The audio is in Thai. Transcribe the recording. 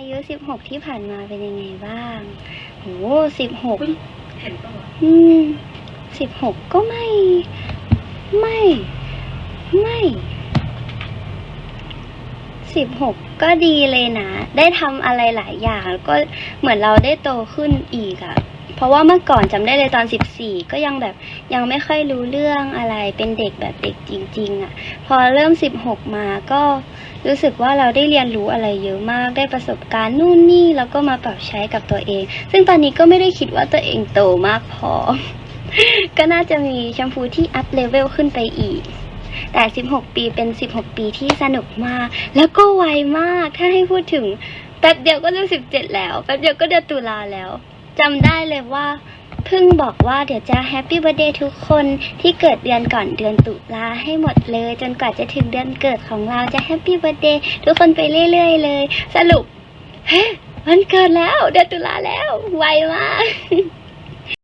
อายุสิบหกที่ผ่านมาเป็นยังไงบ้างโหสิบหกเห็นปะวะอืมสิบหกก็ไม่ ไม่ ไม่สิบหกก็ดีเลยนะ ได้ทำอะไรหลายอย่างแล้วก็เหมือนเราได้โตขึ้นอีกอะเพราะว่าเมื่อก่อนจำได้เลยตอนสิบสี่ก็ยังแบบยังไม่ค่อยรู้เรื่องอะไรเป็นเด็กแบบเด็กจริง ๆอะพอเริ่มสิบหกมาก็ รู้สึกว่าเราได้เรียนรู้อะไรเยอะมากได้ประสบการณ์นู่นนี่แล้วก็มาปรับใช้กับตัวเอง ซึ่งตอนนี้ก็ไม่ได้คิดว่าตัวเองโตมากพอ ก็น่าจะมีแชมพูที่อัพเลเวลขึ้นไปอีก แต่ 16 ปีเป็น 16 ปีที่สนุกมาก แล้วก็ไวมาก ถ้าให้พูดถึงแป๊บเดียวก็จะ17 แล้ว แป๊บเดียวก็เดือนตุลาแล้วจำได้เลยว่า เพิ่งบอกว่าเดี๋ยวจะแฮปปี้เบอร์เดย์ทุกคนที่เกิดเดือนก่อนเดือนตุลาให้หมดเลย จนกว่าจะถึงเดือนเกิดของเราจะแฮปปี้เบอร์เดย์ทุกคนไปเรื่อยๆเลย สรุปเฮ้วันเกิดแล้ว เดือนตุลาแล้ว ไวมาก